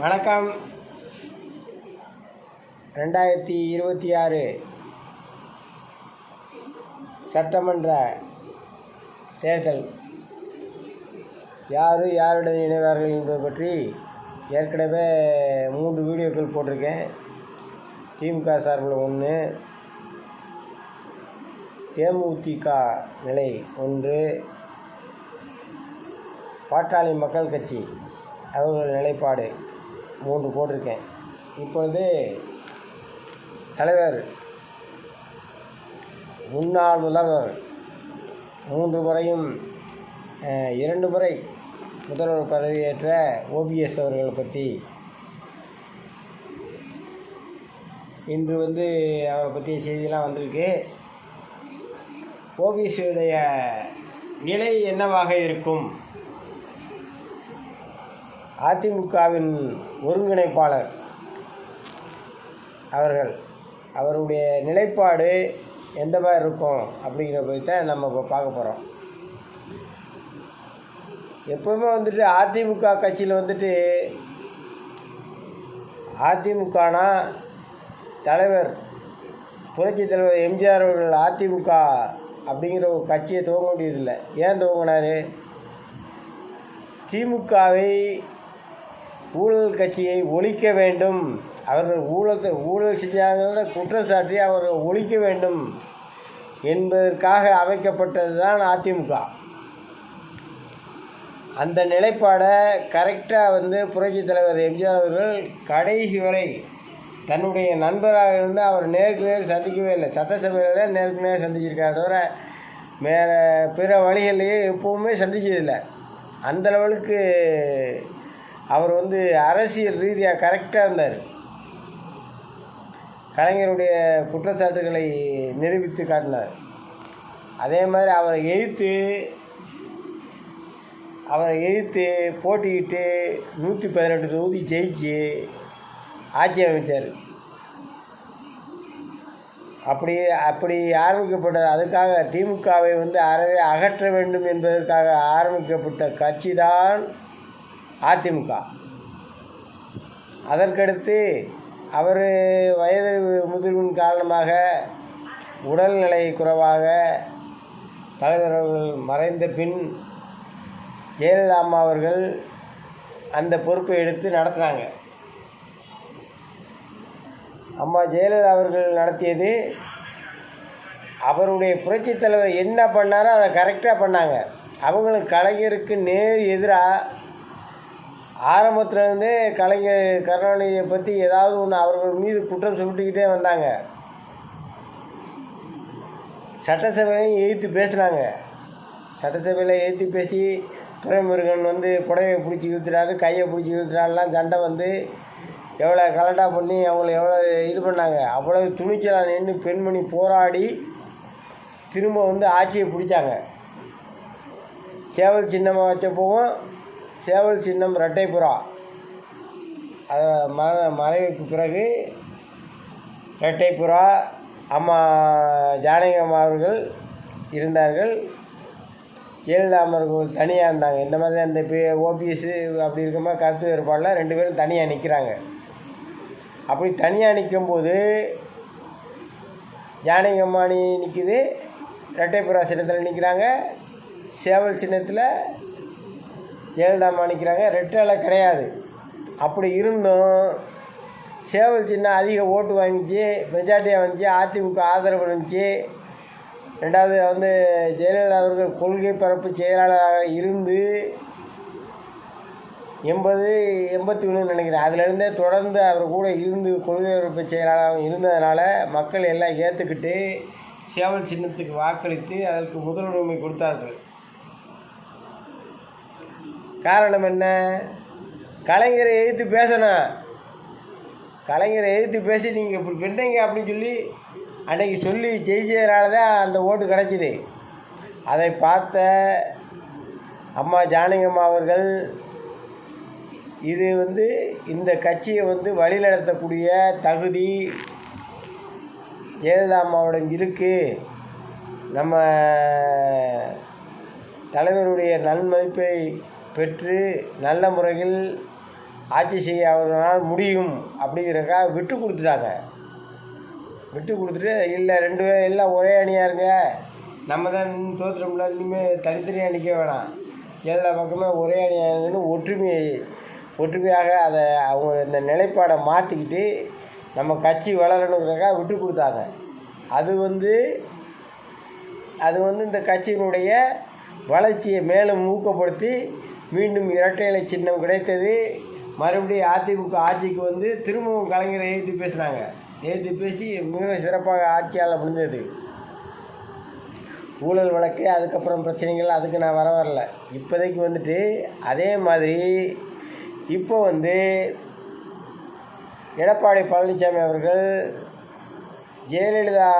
வணக்கம். ரெண்டாயிரத்தி இருபத்தி ஆறு சட்டமன்ற தேர்தல். யார் யாருடன் இணைவார்கள் என்பது பற்றி ஏற்கனவே மூன்று வீடியோக்கள் போட்டிருக்கேன். திமுக சார்பில் ஒன்று தேமுதிக நிலை ஒன்று பாட்டாளி மக்கள் கட்சி அவர்கள் நிலைப்பாடு. மூன்று போட்டிருக்கேன். இப்பொழுது தலைவர் முன்னாள் முதல்வர் மூன்று முறையும் இரண்டு முறை முதல்வர் பதவியேற்ற ஓபிஎஸ் அவர்களை பற்றி இன்று வந்து அவரை பற்றிய செய்தியெல்லாம் வந்திருக்கு. ஓபிஎஸ்ஸுடைய நிலை என்னவாக இருக்கும்? அதிமுகவின் ஒருங்கிணைப்பாளர் அவர்கள் அவருடைய நிலைப்பாடு எந்த மாதிரி இருக்கும் அப்படிங்கிற பற்றி தான் நம்ம இப்போ பார்க்க போகிறோம் எப்போவுமே வந்துட்டு அதிமுக கட்சியில் வந்துட்டு அதிமுகனா தலைவர் புரட்சி தலைவர் எம்ஜிஆர் அவர்கள் அதிமுக அப்படிங்கிற ஒரு கட்சியை துவங்க வேண்டியதில்லை. ஏன் துவங்கினார்? திமுகவை ஊழல் கட்சியை ஒழிக்க வேண்டும். அவர்கள் ஊழத்தை ஊழல் செஞ்சாங்க குற்றம் சாட்டி அவர்கள் ஒழிக்க வேண்டும் என்பதற்காக அமைக்கப்பட்டது தான் அதிமுக. அந்த நிலைப்பாடை கரெக்டாக வந்து புரட்சித் தலைவர் எம்ஜிஆர் அவர்கள் கடைசி வரை தன்னுடைய நண்பராக இருந்து அவர் நேருக்கு நேர் சந்திக்கவே இல்லை. சட்டசபையில் தான் நேருக்கு நேர் சந்திச்சிருக்காரு தவிர வேறு பிற வழிகள்லேயே எப்போவுமே சந்திச்சதில்லை. அந்த லெவலுக்கு அவர் வந்து அரசியல் ரீதியாக கரெக்டாக இருந்தார். கலைஞருடைய குற்றச்சாட்டுகளை நிரூபித்து காட்டினார். அதே மாதிரி அவரை எதிர்த்து அவரை எதிர்த்து போட்டிக்கிட்டு நூற்றி பதினெட்டு தொகுதி ஜெயிச்சு ஆட்சி அமைச்சார். அப்படி அப்படி ஆரம்பிக்கப்பட்ட அதுக்காக திமுகவை வந்து அறவே அகற்ற வேண்டும் என்பதற்காக ஆரம்பிக்கப்பட்ட கட்சி தான் அதிமுக. அதற்கடுத்து அவர் வயது முதிர்வின் காரணமாக உடல்நிலை குறைவாக தலைவர் அவர்கள் மறைந்த பின் ஜெயலலிதா அம்மா அவர்கள் அந்த பொறுப்பை எடுத்து நடத்துனாங்க. அம்மா ஜெயலலிதா அவர்கள் நடத்தியது அவருடைய புரட்சித் தலைவர் என்ன பண்ணாரோ அதை கரெக்டாக பண்ணாங்க. அவங்களுக்கு கலைஞருக்கு நேர் எதிராக ஆரம்பத்துலேருந்தே கலைஞர் கருணாநிதியை பற்றி ஏதாவது ஒன்று அவர்கள் மீது குற்றம் சுமட்டிக்கிட்டே வந்தாங்க. சட்டசபையிலையும் எதிர்த்து பேசுனாங்க. சட்டசபையில் எதிர்த்து பேசி துரைமுருகன் வந்து புடவையை பிடிச்சி இழுத்துறாரு கையை பிடிச்சி இழுத்துறாருலாம் சண்டை வந்து எவ்வளோ கலட்டாக பண்ணி அவங்கள எவ்வளோ இது பண்ணாங்க. அவ்வளோ துணிச்சலாக நின்று பெண்மணி போராடி திரும்ப வந்து ஆட்சியை பிடிச்சாங்க. சேவல் சின்னமாக வச்சப்போவும் சேவல் சின்னம் ரெட்டைப்புறா அது ம மறைவுக்கு பிறகு ரெட்டைப்புறா அம்மா ஜானகி அம்மா அவர்கள் இருந்தார்கள். ஜெயலலிதா அவர்கள் தனியாக இருந்தாங்க. இந்த மாதிரி அந்த இப்போ ஓபிஎஸ் அப்படி இருக்கும்போது கருத்து வேறுபாடில் ரெண்டு பேரும் தனியாக நிற்கிறாங்க அப்படி தனியாக நிற்கும்போது ஜானகி அம்மானி நிற்கிது ரெட்டைப்புறா சின்னத்தில் நிற்கிறாங்க சேவல் சின்னத்தில் ஜெயலலிதா அம்மா நிற்கிறாங்க ரெட்டலை கிடையாது. அப்படி இருந்தும் சேவல் சின்னம் அதிக ஓட்டு வாங்கிச்சு மெஜாரிட்டியாக வந்துச்சு அதிமுக ஆதரவு இருந்துச்சு. ரெண்டாவது வந்து ஜெயலலிதா அவர்கள் கொள்கை பரப்பு செயலாளராக இருந்து எண்பது எண்பத்தி ஒன்று நினைக்கிறேன். அதுலேருந்தே தொடர்ந்து அவர் கூட இருந்து கொள்கை பரப்பு செயலாளராக இருந்ததுனால மக்கள் எல்லாம் ஏற்றுக்கிட்டு சேவல் சின்னத்துக்கு வாக்களித்து அதற்கு முதலுரிமை கொடுத்தார்கள். காரணம் என்ன? கலைஞரை எதிர்த்து பேசணும். கலைஞரை எதிர்த்து பேசி நீங்கள் இப்படி பண்ணீங்க அப்படின்னு சொல்லி அன்றைக்கி சொல்லி ஜெயிச்சதுனால தான் அந்த ஓட்டு கிடச்சிது. அதை பார்த்த அம்மா ஜானகம்மா அவர்கள் இது வந்து இந்த கட்சியை வந்து வழிநடத்தக்கூடிய தகுதி ஜெயலலிதா அம்மாவிடம் இருக்குது நம்ம தலைவருடைய நன்மதிப்பை பெற்று நல்ல முறையில் ஆட்சி செய்ய அவர்களால் முடியும் அப்படிங்கிறக்காக விட்டு கொடுத்துட்டாங்க. விட்டு கொடுத்துட்டு இல்லை ரெண்டு பேரும் எல்லாம் ஒரே அணியாக இருங்க. நம்ம தான் தோற்றுறோம்ல இனிமேல் தனித்தனியாக நிற்க வேணாம். எல்லா பக்கமே ஒரே அணியாக இருங்கன்னு ஒற்றுமை ஒற்றுமையாக அதை அவங்க இந்த நிலைப்பாடை மாற்றிக்கிட்டு நம்ம கட்சி வளரணுங்கிறக்காக விட்டு கொடுத்தாங்க. அது வந்து அது வந்து இந்த கட்சியினுடைய வளர்ச்சியை மேலும் ஊக்கப்படுத்தி மீண்டும் இரட்டை இலை சின்னம் கிடைத்தது. மறுபடியும் அதிமுக ஆட்சிக்கு வந்து திரும்பவும் கலைஞரை எழுதி பேசுனாங்க எழுதி பேசி மிக சிறப்பாக ஆட்சியால் முடிஞ்சது. ஊழல் வழக்கு அதுக்கப்புறம் பிரச்சனைகள் அதுக்கு நான் வர வரல. இப்போதைக்கு வந்துட்டு அதே மாதிரி இப்போ வந்து எடப்பாடி பழனிசாமி அவர்கள் ஜெயலலிதா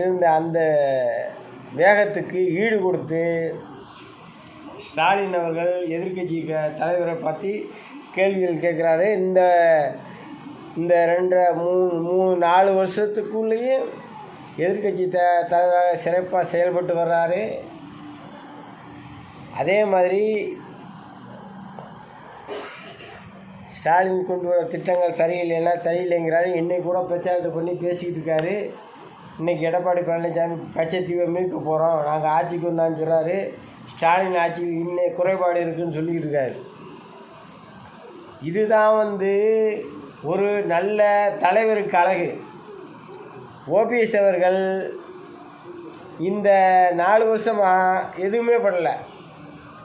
இருந்த அந்த வேகத்துக்கு ஈடு கொடுத்து ஸ்டாலின் அவர்கள் எதிர்க்கட்சி தலைவரை பற்றி கேள்விகள் கேட்குறாரு. இந்த இந்த ரெண்டரை மூணு மூணு நாலு வருஷத்துக்குள்ளேயும் எதிர்க்கட்சி த தலைவராக சிறப்பாக செயல்பட்டு வர்றாரு. அதே மாதிரி ஸ்டாலின் கொண்டு வர திட்டங்கள் சரியில்லைன்னா சரியில்லைங்கிறாரு. இன்னைக்கு கூட பிரச்சாரத்தை பண்ணி பேசிக்கிட்டு இருக்காரு. இன்றைக்கி எடப்பாடி பழனிசாமி கச்சத்தீவை மீட்க போகிறோம் நாங்கள் ஆட்சிக்கு வந்தான்னு சொல்கிறாரு ஸ்டாலின் ஆட்சியில் இன்னும் குறைபாடு இருக்குன்னு சொல்லிக்கிட்டு இருக்காரு. இதுதான் வந்து ஒரு நல்ல தலைவருக்கு அழகு. ஓபிஎஸ் அவர்கள் இந்த நாலு வருஷமாக எதுவுமே பண்ணலை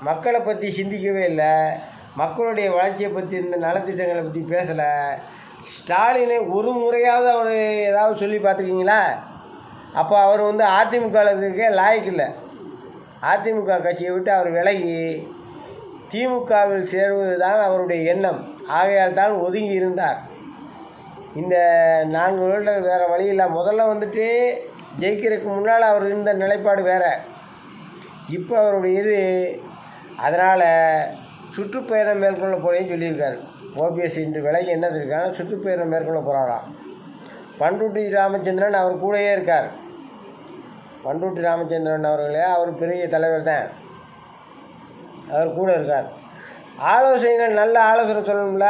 மக்களை பற்றி சிந்திக்கவே இல்லை. மக்களுடைய வளர்ச்சியை பற்றி இந்த நலத்திட்டங்களை பற்றி பேசலை. ஸ்டாலினை ஒரு முறையாவது அவர் ஏதாவது சொல்லி பார்த்துருக்கீங்களா? அப்போ அவர் வந்து அதிமுக அதிமுகவுக்கே லாய்க்கு இல்லை. அதிமுக கட்சியை விட்டு அவர் விலகி திமுகவில் சேருவது தான் அவருடைய எண்ணம். ஆகையால் தான் ஒதுங்கி இருந்தார். இந்த நான்கு வருட வேறு வழியில்லை முதல்ல வந்துட்டு ஜெயிக்கிறதுக்கு முன்னால் அவர் இருந்த நிலைப்பாடு வேறு. இப்போ அவருடைய இது அதனால் சுற்றுப்பயணம் மேற்கொள்ள போகிறேன்னு சொல்லியிருக்காரு. ஓபிஎஸ் இன்று விலகி என்ன இருக்காங்க சுற்றுப்பயணம் மேற்கொள்ள போகிறாராம் பண்ருட்டி ராமச்சந்திரன் அவர் கூடயே இருக்கார். பண்ருட்டி ராமச்சந்திரன் அவர்களே அவர் பெரிய தலைவர் தான். அவர் கூட இருக்கார். ஆலோசனைகள் நல்ல ஆலோசனை சொல்லணும்ல?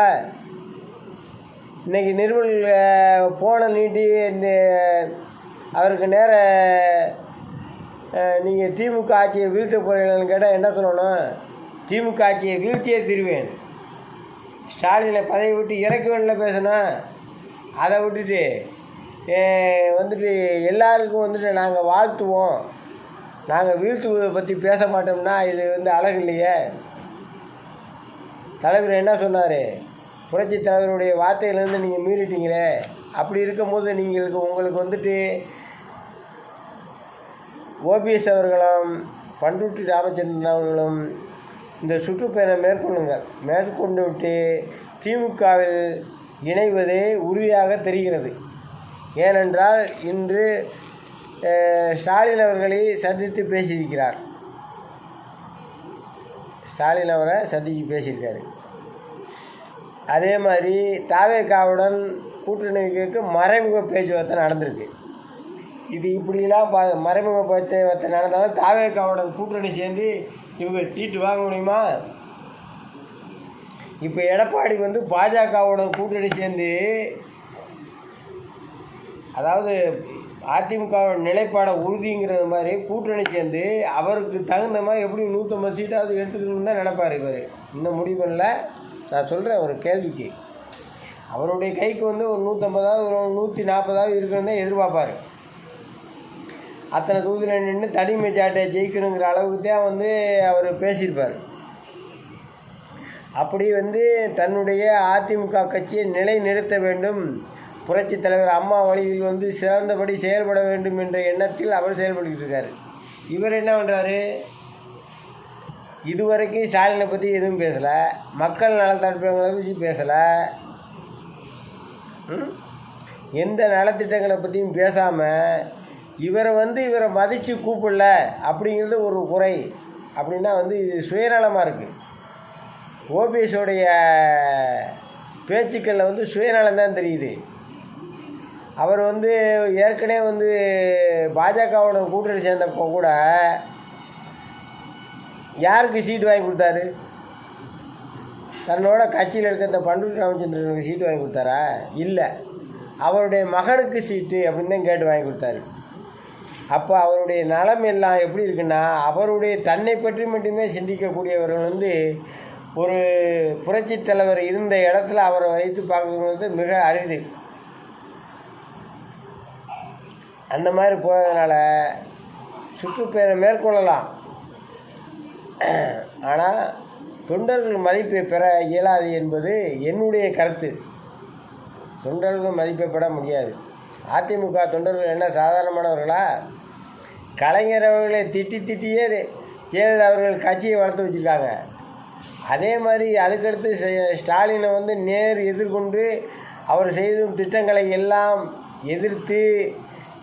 இன்றைக்கி நிர்மல் போன நீட்டி இந்த அவருக்கு நேர நீங்கள் திமுக ஆட்சியை வீழ்த்த போகிறீங்கன்னு கேட்டால் என்ன சொல்லணும்? திமுக ஆட்சியை வீழ்த்தியே திருவேன். ஸ்டாலினை பதவி விட்டு இறக்க வேண்டிய பேசணும். அதை விட்டுட்டு வந்துட்டு எல்லாருக்கும் வந்துட்டு நாங்கள் வாழ்த்துவோம். நாங்கள் வீழ்த்துவதை பற்றி பேச மாட்டோம்னா இது வந்து அழகு இல்லையே. தலைவர் என்ன சொன்னார்? புரட்சி தலைவருடைய வார்த்தையிலேருந்து நீங்கள் மீறிட்டீங்களே. அப்படி இருக்கும்போது நீங்களுக்கு உங்களுக்கு வந்துட்டு ஓபிஎஸ் அவர்களும் பண்ருட்டி ராமச்சந்திரன் அவர்களும் இந்த சுற்றுப்பயணம் மேற்கொள்ளுங்கள். மேற்கொண்டு விட்டு திமுகவில் இணைவதே உறுதியாக தெரிகிறது. ஏனென்றால் இன்று ஸ்டாலின் அவர்களை சந்தித்து பேசியிருக்கிறார். ஸ்டாலின் அவரை சந்தித்து பேசியிருக்காரு. அதே மாதிரி தாவேக்காவுடன் கூட்டணிக்கு மறைமுக பேச்சுவார்த்தை நடந்திருக்கு. இது இப்படிலாம் பா மறைமுக பேச்சுவார்த்தை நடந்தாலும் தாவேக்காவுடன் கூட்டணி சேர்ந்து இவங்க சீட்டு வாங்க முடியுமா? இப்போ எடப்பாடி வந்து பாஜகவுடன் கூட்டணி சேர்ந்து அதாவது அதிமுக நிலைப்பாடை உறுதிங்கிறது மாதிரி கூட்டணி சேர்ந்து அவருக்கு தகுந்த மாதிரி எப்படி நூற்றம்பது சீட்டாவது எடுத்துக்கணும்னு தான் நினைப்பார் இவர். இன்னும் முடிவு பண்ணல. நான் சொல்கிறேன் ஒரு கேள்விக்கு. அவருடைய கைக்கு வந்து ஒரு நூற்றம்பதாவது ஒரு நூற்றி நாற்பதாவது இருக்கணும்னு தான் எதிர்பார்ப்பார். அத்தனை தூதில் நின்று தனி மெஜார்ட்டியை ஜெயிக்கணுங்கிற அளவுக்கு தான் வந்து அவர் பேசியிருப்பார். அப்படி வந்து தன்னுடைய அதிமுக கட்சியை நிலை நிறுத்த வேண்டும். புரட்சி தலைவர் அம்மா வழியில் வந்து சிறந்தபடி செயல்பட வேண்டும் என்ற எண்ணத்தில் அவர் செயல்பட்டுக்கிட்டு இருக்கார் இவர் என்ன பண்ணுறாரு இதுவரைக்கும் ஸ்டாலினை பற்றி எதுவும் பேசலை. மக்கள் நலத்திட்டங்களை பற்றி பேசலை. எந்த நலத்திட்டங்களை பற்றியும் பேசாமல் இவரை வந்து இவரை மதித்து கூப்பிடல அப்படிங்கிறது ஒரு குறை. அப்படின்னா வந்து இது சுயநலமாக இருக்குது ஓபிஎஸோடைய பேச்சுக்களில் வந்து சுயநலம் தான் தெரியுது. அவர் வந்து ஏற்கனவே வந்து பாஜகவோட கூட்டணி சேர்ந்தப்போ கூட யாருக்கு சீட்டு வாங்கி கொடுத்தாரு? தன்னோட கட்சியில் இருக்க இந்த பண்டூர் ராமச்சந்திரனுக்கு சீட்டு வாங்கி கொடுத்தாரா? இல்லை. அவருடைய மகனுக்கு சீட்டு அப்படின்னு தான் கேட்டு வாங்கி கொடுத்தாரு. அப்போ அவருடைய நலம் எல்லாம் எப்படி இருக்குன்னா அவருடைய தன்னை பற்றி மட்டுமே சிந்திக்கக்கூடியவர் வந்து ஒரு புரட்சித் தலைவர் இருந்த இடத்துல அவரை வைத்து பார்க்கறது மிக அரிது. அந்த மாதிரி போகிறதுனால சுற்றுப்பயணம் மேற்கொள்ளலாம். ஆனால் தொண்டர்கள் மதிப்பை பெற இயலாது என்பது என்னுடைய கருத்து. தொண்டர்கள் மதிப்பை பெற முடியாது. அதிமுக தொண்டர்கள் என்ன சாதாரணமானவர்களா? கலைஞர் அவர்களை திட்டி திட்டியே ஜெயலலிதா அவர்கள் கட்சியை வளர்த்து வச்சுருக்காங்க. அதே மாதிரி அதுக்கடுத்து ஸ்டாலினை வந்து நேர் எதிர்கொண்டு அவர் செய்தும் திட்டங்களை எல்லாம் எதிர்த்து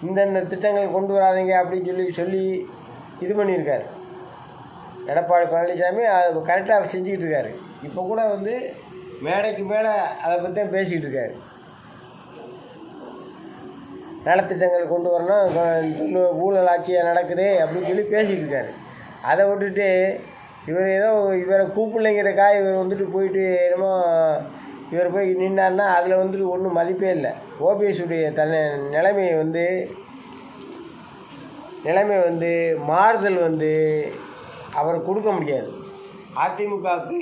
இந்தந்த திட்டங்கள் கொண்டு வராதீங்க அப்படின்னு சொல்லி சொல்லி இது பண்ணியிருக்காரு. எடப்பாடி பழனிசாமி அது கரெக்டாக செஞ்சுக்கிட்டு இருக்காரு. இப்போ கூட வந்து மேடைக்கு மேலே அதை பற்றி தான் பேசிக்கிட்டு இருக்காரு. நலத்திட்டங்கள் கொண்டு வரணும் ஊழல் ஆட்சியாக நடக்குது அப்படின்னு சொல்லி பேசிகிட்டு இருக்காரு. அதை விட்டுட்டு இவர் ஏதோ இவரை கூப்பிடலைங்கிறக்கா இவர் வந்துட்டு போயிட்டு என்னமோ இவர் போய் நின்னார்னா அதில் வந்துட்டு ஒன்றும் மதிப்பே இல்லை. ஓபிஎஸ்சுடைய தன்னை நிலைமையை வந்து நிலைமை வந்து மாறுதல் வந்து அவர் கொடுக்க முடியாது. அதிமுகவுக்கு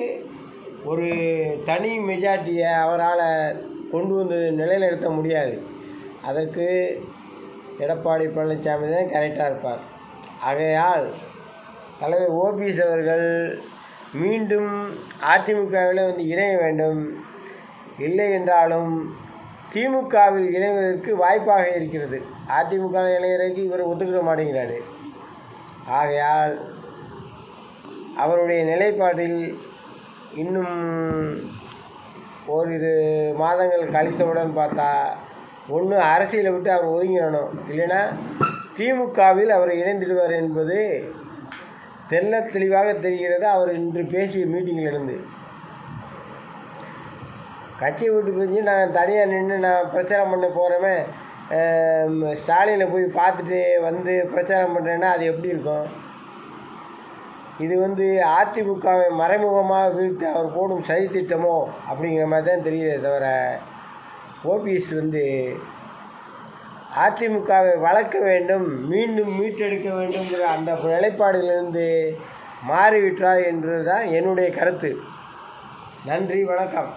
ஒரு தனி மெஜாரிட்டியை அவரால் கொண்டு வந்து நிலையில் எடுத்த முடியாது. அதற்கு எடப்பாடி பழனிசாமி தான் கரெக்டாக இருப்பார். ஆகையால் தலைவர் ஓபிஎஸ் அவர்கள் மீண்டும் அதிமுகவில் வந்து இணைய வேண்டும். இல்லை என்றாலும் திமுகவில் இணைவதற்கு வாய்ப்பாக இருக்கிறது. அதிமுக இணையறதுக்கு இவர் ஒத்துக்கிட மாட்டேங்கிறாரு. ஆகையால் அவருடைய நிலைப்பாட்டில் இன்னும் ஓரிரு மாதங்கள் கழித்தவுடன் பார்த்தா ஒன்று அரசியலை விட்டு அவர் ஒதுங்கிடணும். இல்லைன்னா திமுகவில் அவர் இணைந்திடுவார் என்பது தெல்ல தெளிவாக தெரிகிறது. அவர் இன்று பேசிய மீட்டிங்கில் கட்சி விட்டு பிரிஞ்சு நான் தனியாக நின்று நான் பிரச்சாரம் பண்ண போகிறவன் ஸ்டாலினை போய் பார்த்துட்டு வந்து பிரச்சாரம் பண்ணுறேன்னா அது எப்படி இருக்கும்? இது வந்து அதிமுகவை மறைமுகமாக வீழ்த்து அவர் போடும் சதி திட்டமோ அப்படிங்கிற மாதிரி தான் தெரியுதே தவிர ஓபிஎஸ் வந்து அதிமுகவை வளர்க்க வேண்டும் மீண்டும் மீட்டெடுக்க வேண்டும்ங்கிற அந்த நிலைப்பாடிலிருந்து மாறிவிட்டார் என்பது தான் என்னுடைய கருத்து. நன்றி வணக்கம்.